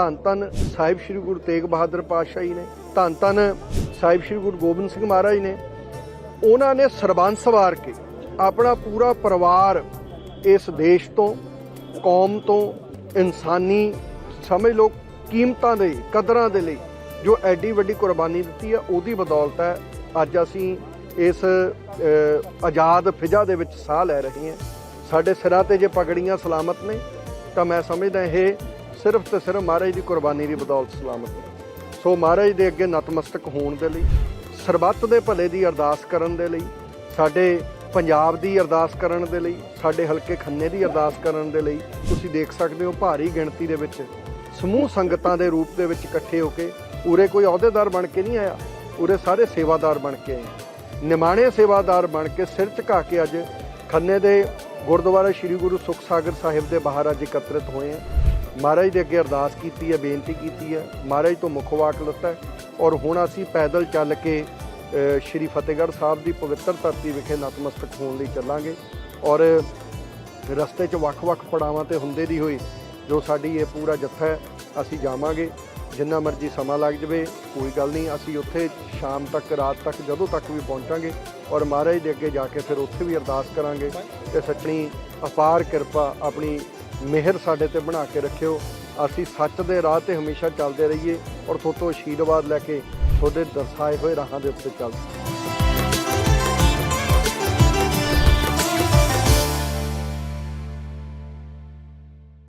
ਧੰਨ ਧੰਨ ਸਾਹਿਬ ਸ੍ਰੀ ਗੁਰੂ ਤੇਗ ਬਹਾਦਰ ਪਾਤਸ਼ਾਹ ਜੀ ਨੇ, ਧੰਨ ਧੰਨ ਸਾਹਿਬ ਸ੍ਰੀ ਗੁਰੂ ਗੋਬਿੰਦ ਸਿੰਘ ਮਹਾਰਾਜ ਨੇ, ਉਹਨਾਂ ਨੇ ਸਰਬੰਸ ਸਵਾਰ ਕੇ ਆਪਣਾ ਪੂਰਾ ਪਰਿਵਾਰ ਇਸ ਦੇਸ਼ ਤੋਂ, ਕੌਮ ਤੋਂ, ਇਨਸਾਨੀ ਸਮਝ ਲਓ ਕੀਮਤਾਂ ਦੇ ਕਦਰਾਂ ਦੇ ਲਈ, ਜੋ ਐਡੀ ਵੱਡੀ ਕੁਰਬਾਨੀ ਦਿੱਤੀ ਹੈ, ਉਹਦੀ ਬਦੌਲਤ ਹੈ। ਅੱਜ ਅਸੀਂ ਇਸ ਆਜ਼ਾਦ ਫਿਜ਼ਾ ਦੇ ਵਿੱਚ ਸਾਹ ਲੈ ਰਹੇ ਹਾਂ। ਸਾਡੇ ਸਿਰਾਂ ਤੇ ਜੇ ਪਗੜੀਆਂ ਸਲਾਮਤ ਨੇ, ਤਾਂ ਮੈਂ ਸਮਝਦਾ ਇਹ ਸਿਰਫ ਤੇ ਸਿਰਫ ਮਹਾਰਾਜ ਦੀ ਕੁਰਬਾਨੀ ਦੀ ਬਦੌਲਤ ਸਲਾਮਤ ਹੈ। ਸੋ ਮਹਾਰਾਜ ਦੇ ਅੱਗੇ ਨਤਮਸਤਕ ਹੋਣ ਦੇ ਲਈ, ਸਰਬੱਤ ਦੇ ਭਲੇ ਦੀ ਅਰਦਾਸ ਕਰਨ ਦੇ ਲਈ, ਸਾਡੇ ਪੰਜਾਬ ਦੀ ਅਰਦਾਸ ਕਰਨ ਦੇ ਲਈ, ਸਾਡੇ ਹਲਕੇ ਖੰਨੇ ਦੀ ਅਰਦਾਸ ਕਰਨ ਦੇ ਲਈ, ਤੁਸੀਂ ਦੇਖ ਸਕਦੇ ਹੋ ਭਾਰੀ ਗਿਣਤੀ ਦੇ ਵਿੱਚ ਸਮੂਹ ਸੰਗਤਾਂ ਦੇ ਰੂਪ ਦੇ ਵਿੱਚ ਇਕੱਠੇ ਹੋ ਕੇ ਉਰੇ ਕੋਈ ਅਹੁਦੇਦਾਰ ਬਣ ਕੇ ਨਹੀਂ ਆਇਆ, ਉਰੇ ਸਾਰੇ ਸੇਵਾਦਾਰ ਬਣ ਕੇ ਆਏ। ਨਿਮਾਣੇ ਸੇਵਾਦਾਰ ਬਣ ਕੇ ਸਿਰ ਝੁਕਾ ਕੇ ਅੱਜ ਖੰਨੇ ਦੇ ਗੁਰਦੁਆਰਾ ਸ੍ਰੀ ਗੁਰੂ ਸੁਖਸਾਗਰ ਸਾਹਿਬ ਦੇ ਬਾਹਰ ਅੱਜ ਇਕੱਤਰਿਤ ਹੋਏ ਆ। ਮਹਾਰਾਜ ਦੇ ਅੱਗੇ ਅਰਦਾਸ ਕੀਤੀ ਹੈ, ਬੇਨਤੀ ਕੀਤੀ ਹੈ। ਮਹਾਰਾਜ ਤੋਂ ਮੁੱਖ ਵਾਕ ਲੱਤਾ ਔਰ ਹੁਣ ਅਸੀਂ ਪੈਦਲ ਚੱਲ ਕੇ ਸ਼੍ਰੀ ਫਤਿਹਗੜ੍ਹ ਸਾਹਿਬ ਦੀ ਪਵਿੱਤਰ ਧਰਤੀ ਵਿਖੇ ਨਤਮਸਤਕ ਹੋਣ ਲਈ ਚੱਲਾਂਗੇ ਔਰ ਰਸਤੇ 'ਚ ਵੱਖ-ਵੱਖ ਪੜਾਵਾਂ ਤੇ ਹੁੰਦੇ ਦੀ ਹੋਈ ਜੋ ਸਾਡੀ ਇਹ ਪੂਰਾ ਜੱਥਾ ਹੈ, ਅਸੀਂ ਜਾਵਾਂਗੇ। ਜਿੰਨਾ ਮਰਜ਼ੀ ਸਮਾਂ ਲੱਗ ਜਵੇ, ਕੋਈ ਗੱਲ ਨਹੀਂ, ਅਸੀਂ ਉੱਥੇ ਸ਼ਾਮ ਤੱਕ, ਰਾਤ ਤੱਕ, ਜਦੋਂ ਤੱਕ ਵੀ ਪਹੁੰਚਾਂਗੇ ਔਰ ਮਹਾਰਾਜ ਦੇ ਅੱਗੇ ਜਾ ਕੇ ਫਿਰ ਉੱਥੇ ਵੀ ਅਰਦਾਸ ਕਰਾਂਗੇ ਕਿ ਸੱਚਣੀ ਅਪਾਰ ਕਿਰਪਾ ਆਪਣੀ ਮਿਹਰ ਸਾਡੇ ਤੇ ਬਣਾ ਕੇ ਰੱਖਿਓ। ਅਸੀਂ ਸੱਚ ਦੇ ਰਾਹ ਤੇ ਹਮੇਸ਼ਾ ਚੱਲਦੇ ਰਹੀਏ ਔਰ ਤੁਹਾਡੇ ਤੋਂ ਆਸ਼ੀਰਵਾਦ ਲੈ ਕੇ ਤੁਹਾਡੇ ਦਰਸਾਏ ਹੋਏ ਰਾਹਾਂ ਦੇ ਉੱਤੇ ਚੱਲ